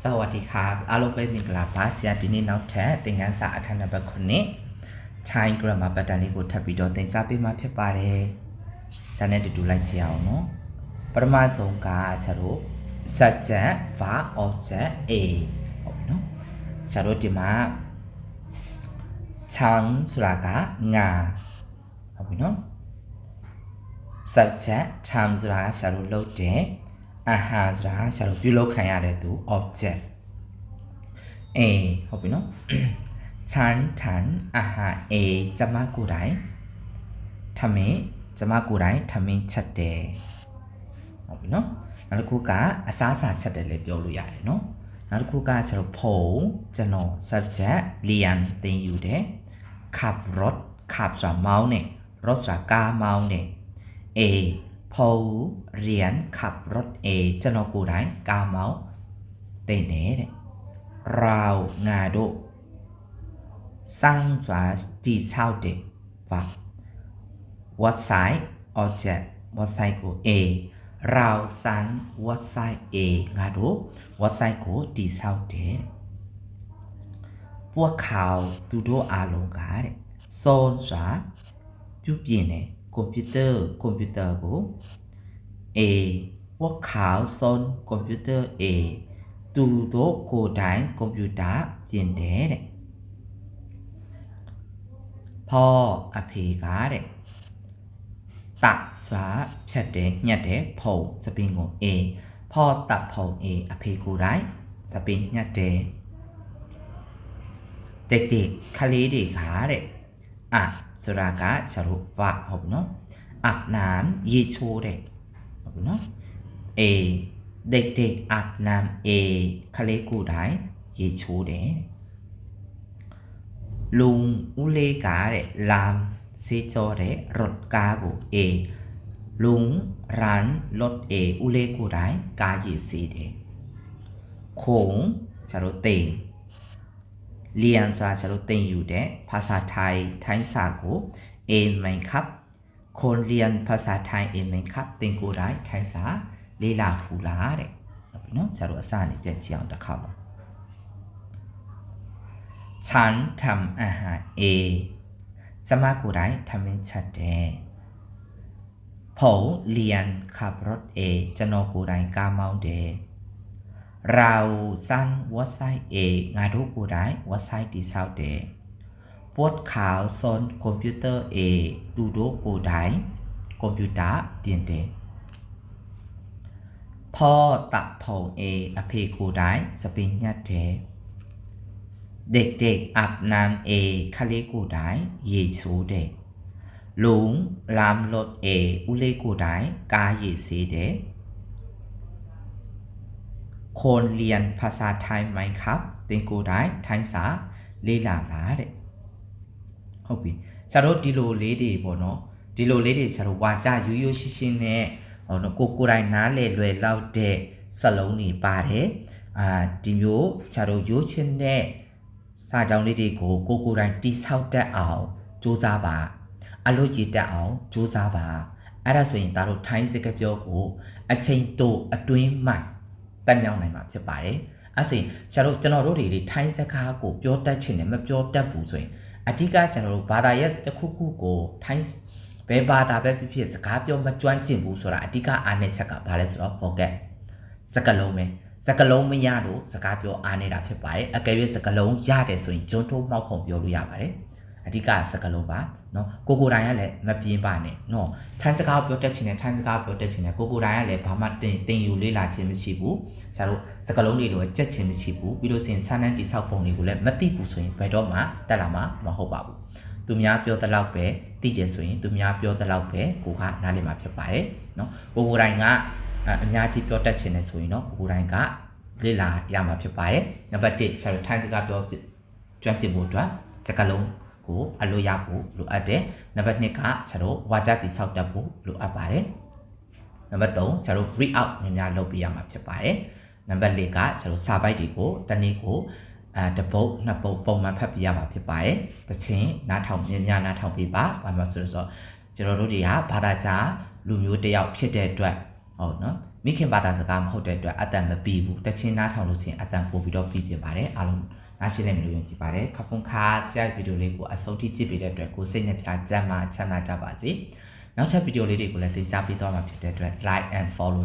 စဝတီခါအားလုံးပဲမင်္ဂလာပါဆရာဒီနေ့နောက်ထပ်သင်ခန်းစာအခန်းနံပါတ်9 Time Grammar Pattern လေးကိုထပ်ပြီးတော့သင်ကြားပေးမှာဖြစ်ပါတယ်။ဇာတ်နဲ့တူတူလိုက်ကြည့်အောင်နော်။ပထမဆုံးကဆရာတို့ subject verb object a ဟုတ်ပြီနော်။ဆရာတို့ဒီမှာ Chang ဆိုတာကငါဟုတ်ပြီနော်။ subject time ဆိုတာကဆရာတို့လုပ်တယ်။ အဟံဆိုတာဆရာတို့ပြုလုပ်ခံရတဲ့သူ object အေးဟုတ်ပြီနော်ချန်ထန်အဟံအေးကျမကိုယ်တိုင်ထမင်းကျမကိုယ်တိုင်ထမင်းချက်တယ်ဟုတ်ပြီနော်နောက်တစ်ခုကအစားအစာချက်တယ်လည်းပြောလို့ရတယ်နော်နောက်တစ်ခုကဆရာတို့ဖုံကျွန်တော် subject လီယန်သင်ယူတယ်ขับรถขับဆိုတာမောင်းနေ rod ဆိုတာကားမောင်းနေ A ဖုံเรียนขับรถ A ကျွန်တော်ကို Pou rian khắp rốt e chân nó cụ đáy cao máu Tê nế đấy Rào ngà độ Sang xóa chi sao để Và What side object What side của A Rào sáng what side A ngà độ What side của chi sao để พวกเขาดูดูอารมณ์กาเดโซนสายุบยินเนี่ย ကွန်ပျူတာကွန်ပျူတာကို A ဝက်ခါဆွန်ကွန်ပျူတာ A သူတို့ကိုယ်တိုင်ကွန်ပျူတာပြင်တယ်တဲ့ဖောအဖေကတဲ့တဆိုတာဖြတ်တယ်ညက်တယ်ဖုံစပင်းကို A ဖောတဖုံ A အဖေကိုယ်တိုင်စပင်းညက်တယ်တက်တက်ကလေးတွေကတဲ့ อับสรากะชรุวะหกเนาะอาบน้ำยีโชูเด็กหกเนาะเอเด็กๆอาบน้ำเอคาเลกูได้ยีโชูเด็ลุงอุเลกาเด็กลามซีโจเด็กรถกาบุเอลุงร้านรถเออุเลกูได้กายีซีเด็กโขงชารุเต็ง เรียนสาสรุติอยู่เดภาษาไทยไทยสากูเอ็นไหมครับ คนเรียนภาษาไทยเอ็นไหมครับเต็งกูได้ไทยสาลีลาภูลาเด็กเนาะสรุปสั้นเรียนเชียงตะเขาฉันทำอาหารเอจะมากูได้ทำเองชัดเองผมเรียนขับรถเอจะโนกูได้กาเมาเด เราสร้างวัดไซเองานทุกูได้วัดไซต์ดีเซาเดพวกขาวโซนคอมพิวเตอร์เอดูดูกูได้คอมพิวเตอร์เตียนเดพ่อตักผงเออภิคูได้สปิญญาเทเด็กๆอาบน้ำเอคาเลกูได้เยซูเดลุงลามรถเออุเลกูได้กาเยซีเด คนเรียนภาษาไทยไหมครับတင်ကိုယ်တိုင်ထိုင်းစာလေးလာလားတဲ့ဟုတ်ပြီဆရာတို့ဒီလိုလေးတွေပေါ့နော်ဒီလိုလေးတွေဆရာတို့ဝါကြရိုးရိုးရှင်းရှင်းနဲ့ဟိုနော်ကိုကိုယ်တိုင်နားလေလွယ်လောက်တဲ့စလုံးတွေပါတယ်အာဒီမျိုးဆရာတို့ရိုးချင်းတဲ့စာကြောင်းလေးတွေကိုကိုကိုယ်တိုင်တိဆောက်တတ်အောင်စူးစမ်းပါအလို့ရည်တက်အောင်စူးစမ်းပါအဲ့ဒါဆိုရင်ဒါတို့ထိုင်းစကားပြောကိုအချိန်တိုအတွင်းမှ တက်မြောက်နိုင်မှာဖြစ်ပါတယ်အဲ့ဆိုရင်ဆရာတို့ကျွန်တော်တို့တွေထိုင်းစကားကိုပြောတတ်ချင်တယ်မပြောတတ်ဘူးဆိုရင်အဓိကကျွန်တော်တို့ဘာသာရပ်တစ်ခုခုကိုထိုင်းဘယ်ဘာသာပဲဖြစ်ဖြစ်စကားပြောမကျွမ်းကျင်ဘူးဆိုတာအဓိကအားနည်းချက်ကဘာလဲဆိုတော့ forget စကလုံးပဲစကလုံးမရလို့စကားပြောအားနေတာဖြစ်ပါတယ်အကယ်၍စကလုံးရတယ်ဆိုရင်ဂျွန်းထိုးမှောက်ခုံပြောလို့ရပါတယ် အဓိကစကားလုံးပါနော်ကိုကိုတိုင်ကလည်းမပြင်းပါနဲ့နော်ထန်းစကားပြောတတ်ချင်တယ်ထန်းစကားပြောတတ်ချင်တယ်ကိုကိုတိုင်ကလည်းဘာမှတင်တင်ယူလေးလာခြင်းမရှိဘူးဆရာတို့စကားလုံးတွေတော့ကြက်ခြင်းမရှိဘူးပြီးလို့စင်စာနန်းတိဆောက်ပုံတွေကိုလည်းမသိဘူးဆိုရင်ဘယ်တော့မှတက်လာမှာမဟုတ်ပါဘူးသူများပြောတဲ့လောက်ပဲသိတယ်ဆိုရင်သူများပြောတဲ့လောက်ပဲကိုကနားလည်မှာဖြစ်ပါတယ်နော်ကိုကိုတိုင်ကအများကြီးပြောတတ်ချင်တယ်ဆိုရင်တော့ကိုကိုတိုင်ကလေ့လာရမှာဖြစ်ပါတယ်နံပါတ်1ဆရာတို့ထန်းစကားပြောကျွမ်းကျင်ဖို့အတွက်စကားလုံး ကိုအလိုရဖို့လိုအပ်တယ်နံပါတ်2ကဆရာတို့ဝါကြတိဆောက်တတ်ဖို့လိုအပ်ပါတယ်နံပါတ်3ဆရာတို့ read out များများလုပ်ပေးရမှာဖြစ်ပါတယ်နံပါတ်4ကဆရာတို့စာပိုက်တွေကိုတနည်းကိုအဲတပုတ်နှစ်ပုတ်ပုံမှန်ဖတ်ပြရမှာဖြစ်ပါတယ်။တချင်းနားထောင်များများနားထောင်ပြပါ။ဘာမှဆိုတော့ကျွန်တော်တို့တွေကဘာသာကြားလူမျိုးတစ်ယောက်ဖြစ်တဲ့အတွက်ဟုတ်နော်မိခင်ဘာသာစကားမဟုတ်တဲ့အတွက်အတန်မပြီးဘူးတချင်းနားထောင်လို့ချင်းအတန်ပို့ပြီးတော့ပြီးပြင်ပါတယ်အားလုံး နားရှင်းနေလို့ယုံကြည်ပါတယ်ခပွန်ခါဆရာဗီဒီယိုလေးကိုအဆုံးထိကြည့်ပေးတဲ့အတွက်ကိုစိတ်နှပြကြမ်းမှချမ်းသာကြပါစေနောက်ထပ်ဗီဒီယိုလေးတွေကိုလည်းသင်ကြားပေးသွားမှာဖြစ်တဲ့အတွက် like and follow